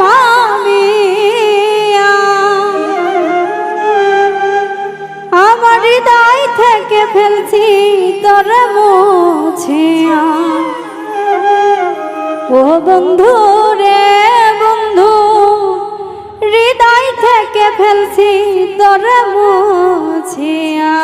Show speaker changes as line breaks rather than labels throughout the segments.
ভাবিয়া। আমার হৃদয় থেকে ফেলছি, তোর মুছিয়া। ও বন্ধু রে বন্ধু, হৃদয় থেকে ফেলছি, তোর মুছিয়া।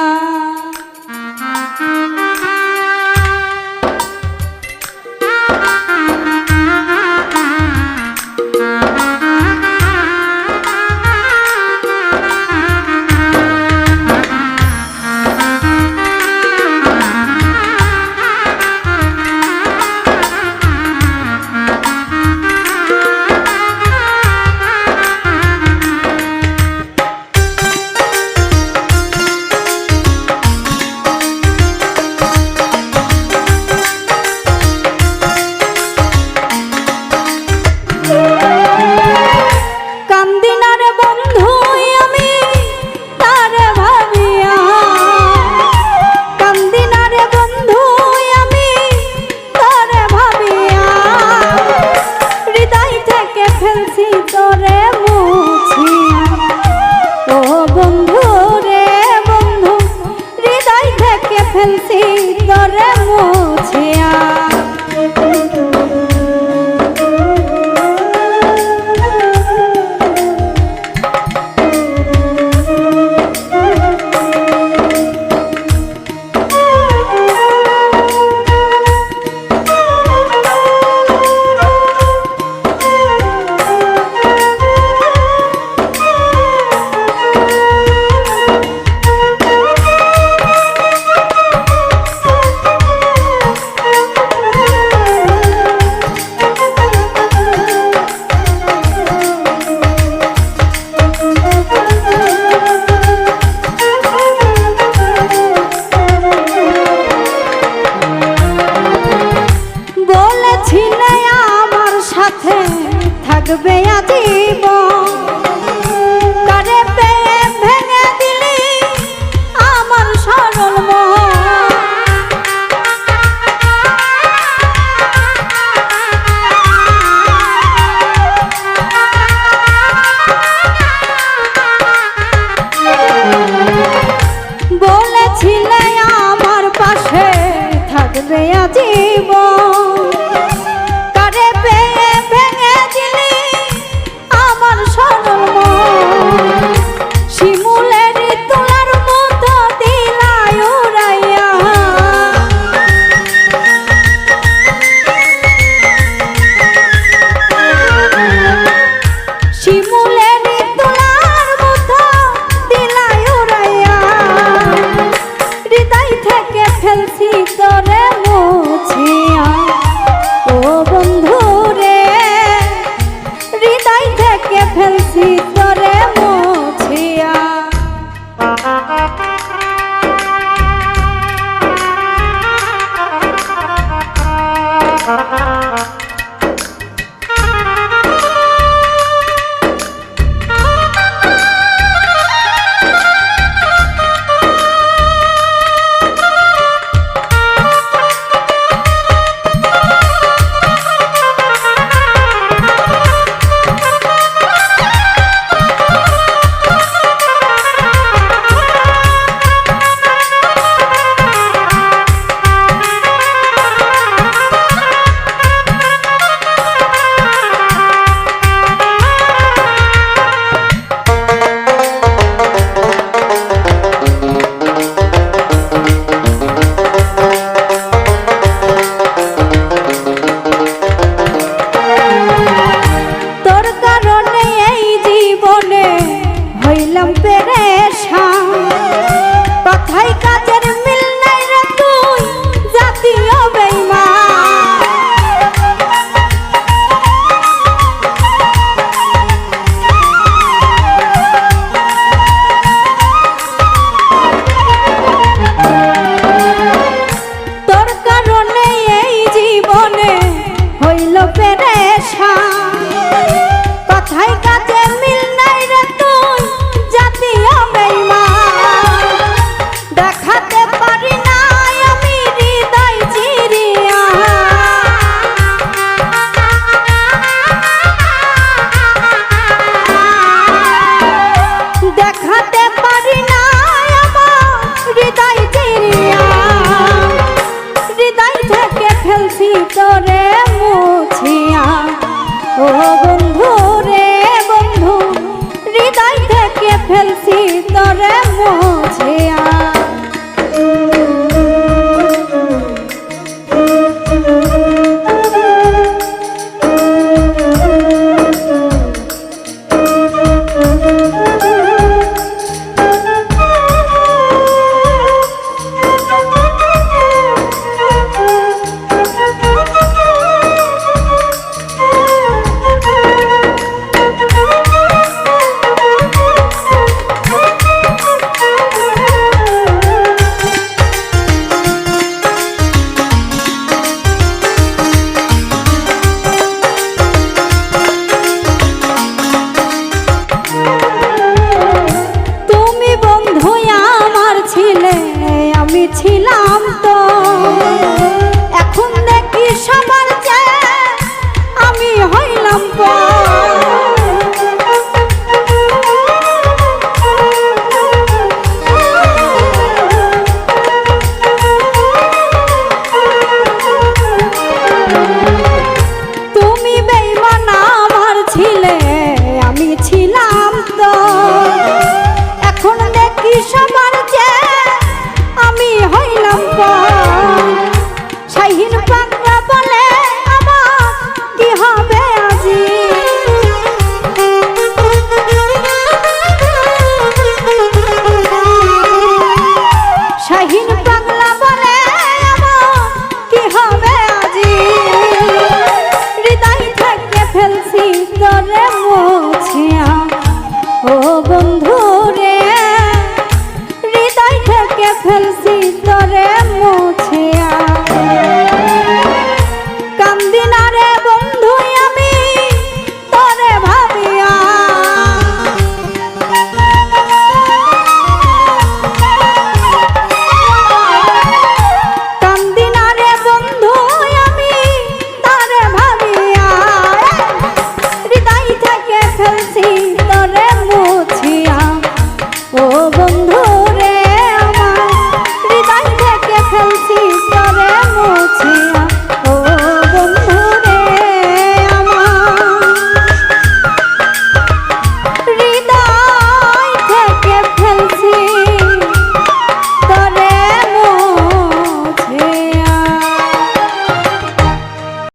ফেলছি তোরে মুছিয়া